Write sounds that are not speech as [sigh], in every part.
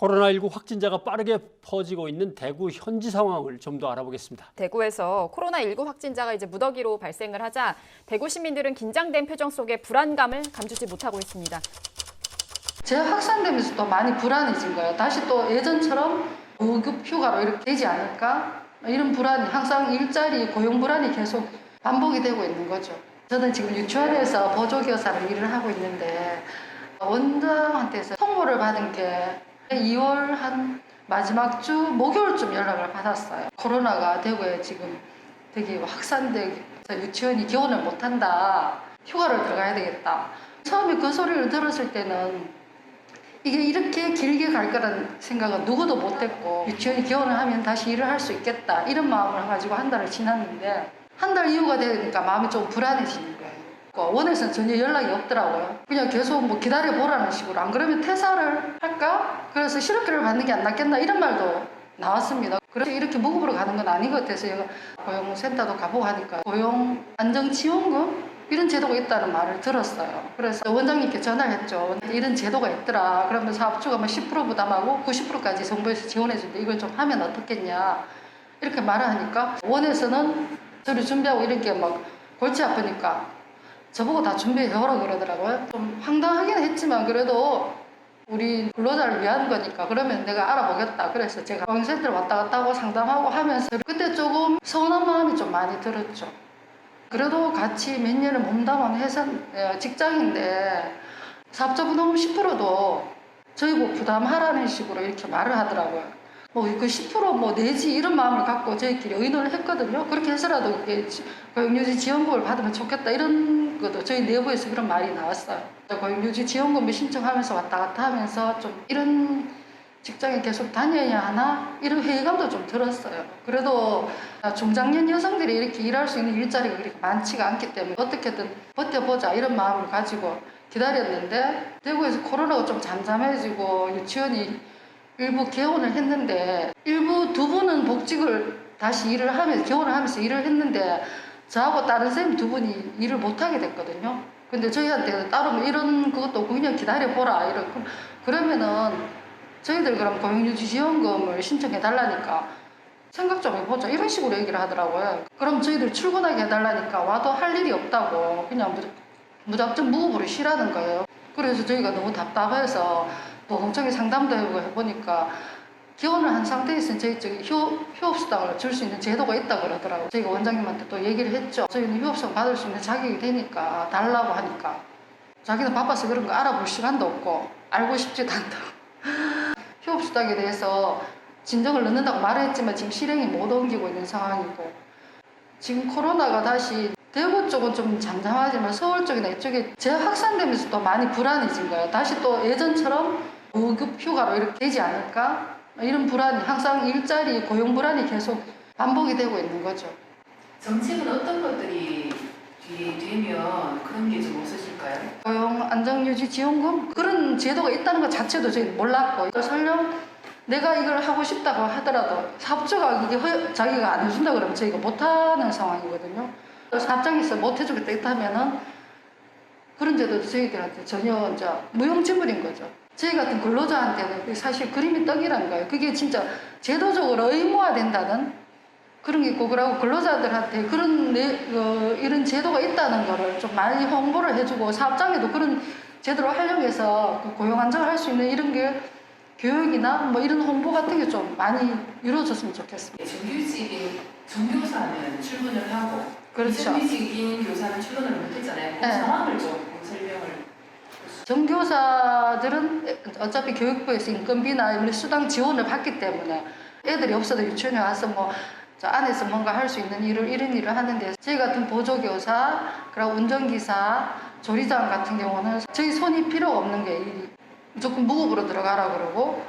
코로나19 확진자가 빠르게 퍼지고 있는 대구 현지 상황을 좀 더 알아보겠습니다. 대구에서 코로나19 확진자가 이제 무더기로 발생을 하자 대구 시민들은 긴장된 표정 속에 불안감을 감추지 못하고 있습니다. 재확산되면서 또 많이 불안해진 거예요. 다시 또 예전처럼 무급 휴가로 이렇게 되지 않을까? 이런 불안이 항상 일자리 고용 불안이 계속 반복이 되고 있는 거죠. 저는 지금 유치원에서 보조교사를 일을 하고 있는데 원장한테서 통보를 받은 게 2월 한 마지막 주 목요일쯤 연락을 받았어요. 코로나가 대구에 지금 되게 확산돼서 유치원이 개원을 못한다. 휴가를 들어가야 되겠다. 처음에 그 소리를 들었을 때는 이게 이렇게 길게 갈 거라는 생각은 누구도 못했고 유치원이 개원을 하면 다시 일을 할 수 있겠다 이런 마음을 가지고 한 달을 지났는데 한 달 이후가 되니까 마음이 좀 불안해지는 거예요. 그 원에서는 전혀 연락이 없더라고요. 그냥 계속 뭐 기다려 보라는 식으로 안 그러면 퇴사를 할까? 그래서 실업계를 받는 게 안 낫겠나 이런 말도 나왔습니다. 그래서 이렇게 무급으로 가는 건 아닌 것 같아서 고용센터도 가보고 하니까 고용 안정지원금 이런 제도가 있다는 말을 들었어요. 그래서 원장님께 전화를 했죠. 이런 제도가 있더라. 그러면 사업주가 뭐 10% 부담하고 90%까지 정부에서 지원해준대. 이걸 좀 하면 어떻겠냐. 이렇게 말을 하니까 원에서는 저를 준비하고 이런 게막 골치 아프니까 저보고 다 준비해오라 그러더라고요. 좀 황당하긴 했지만 그래도 우리 근로자를 위한 거니까 그러면 내가 알아보겠다. 그래서 제가 고용센터를 왔다 갔다 하고 상담하고 하면서 그때 조금 서운한 마음이 좀 많이 들었죠. 그래도 같이 몇 년을 몸담은 회사 어, 직장인데 사업자 부담금 10%도 저희 뭐 부담하라는 식으로 이렇게 말을 하더라고요. 뭐그 10%뭐 내지 이런 마음을 갖고 저희끼리 의논을 했거든요. 그렇게 해서라도 고용유지 지원금을 받으면 좋겠다 이런 것도 저희 내부에서 그런 말이 나왔어요. 고용유지 지원금을 신청하면서 왔다 갔다 하면서 좀 이런 직장에 계속 다녀야 하나 이런 회의감도 좀 들었어요. 그래도 중장년 여성들이 이렇게 일할 수 있는 일자리가 그렇게 많지가 않기 때문에 어떻게든 버텨보자 이런 마음을 가지고 기다렸는데 대구에서 코로나가 좀 잠잠해지고 유치원이 일부 개원을 했는데 일부 두 분은 복직을 다시 일을 하면서 개원을 하면서 일을 했는데 저하고 다른 선생님 두 분이 일을 못하게 됐거든요. 근데 저희한테 따로 뭐 이런 그것도 그냥 기다려보라 이런 그러면은 저희들 그럼 고용유지 지원금을 신청해 달라니까 생각 좀 해보자 이런 식으로 얘기를 하더라고요. 그럼 저희들 출근하게 해달라니까 와도 할 일이 없다고 그냥 무, 무작정 무급으로 쉬라는 거예요. 그래서 저희가 너무 답답해서 노동청에 상담도 해보고 해보니까 기원을 한 상태에서는 저희 쪽에 휴, 휴업수당을 줄 수 있는 제도가 있다고 그러더라고요. 저희가 원장님한테 또 얘기를 했죠. 저희는 휴업수당 받을 수 있는 자격이 되니까 달라고 하니까 자기는 바빠서 그런 거 알아볼 시간도 없고 알고 싶지도 않다고. [laughs] 휴업수당에 대해서 진정을 넣는다고 말을 했지만 지금 실행이 못 옮기고 있는 상황이고 지금 코로나가 다시 대구 쪽은 좀 잠잠하지만 서울 쪽이나 이쪽에 재확산되면서 또 많이 불안해진 거예요. 다시 또 예전처럼 무급 휴가로 이렇게 되지 않을까? 이런 불안이 항상 일자리 고용 불안이 계속 반복이 되고 있는 거죠. 정책은 어떤 것들이 뒤, 되면 그런 게 좀 없어질까요? 고용 안정유지 지원금 그런 제도가 있다는 것 자체도 저희 몰랐고 또 설령 내가 이걸 하고 싶다고 하더라도 사업주가 이게 허- 자기가 안 해준다 그러면 저희가 못하는 상황이거든요. 또 사업장에서 못 해주겠다 했다면은 그런 제도도 저희들한테 전혀 이제 무용지물인 거죠. 저희 같은 근로자한테는 사실 그림이 떡이라는 거예요. 그게 진짜 제도적으로 의무화된다는 그런 게 있고 그러고 근로자들한테 그런 내, 어, 이런 제도가 있다는 거를 좀 많이 홍보를 해주고 사업장에도 그런 제도로 활용해서 그 고용 안정을 할 수 있는 이런 게 교육이나 뭐 이런 홍보 같은 게 좀 많이 이루어졌으면 좋겠습니다. 정규직인 정교사는 출근을 하고 그렇죠. 정규직인 교사는 출근을 못했잖아요. 그 네. 상황을 좀 설명을 정교사들은 어차피 교육부에서 인건비나 이런 수당 지원을 받기 때문에 애들이 없어도 유치원에 와서 뭐저 안에서 뭔가 할 수 있는 일을 이런 일을 하는데 저희 같은 보조교사 그리고 운전기사 조리장 같은 경우는 저희 손이 필요 없는 게 무조건 무급으로 들어가라 그러고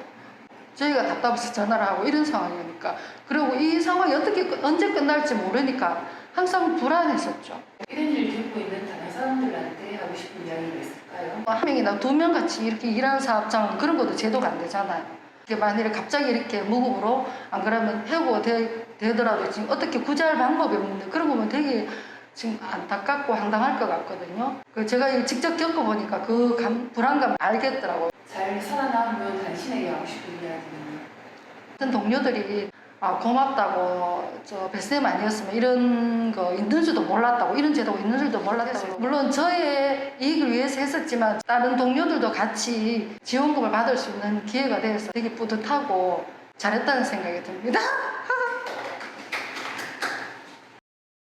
저희가 답답해서 전화를 하고 이런 상황이니까 그리고 이 상황이 어떻게 끝- 언제 끝날지 모르니까 항상 불안했었죠. 이런 일을 겪고 있는 다른 사람들한테 하고 싶은 이야기가 있을까요? 한 명이나 두 명 같이 이렇게 일하는 사업장은 그런 것도 제도가 안 되잖아요. 이게 만일에 갑자기 이렇게 무급으로 안 그러면 해고 되, 되더라도 지금 어떻게 구제할 방법이 없는데 그런 거면 되게 지금 안타깝고 황당할 것 같거든요. 그 제가 직접 겪어보니까 그 감, 불안감 알겠더라고요. 잘잘 살아남으면 당신에게 하고 싶은 이야기는 어떤 동료들이 아, 고맙다고 저 베스엠 아니었으면 이런 거 있는 줄도 몰랐다고 이런 제도가 있는 줄도 몰랐다고 물론 저의 이익을 위해서 했었지만 다른 동료들도 같이 지원금을 받을 수 있는 기회가 돼서 되게 뿌듯하고 잘했다는 생각이 듭니다. [laughs]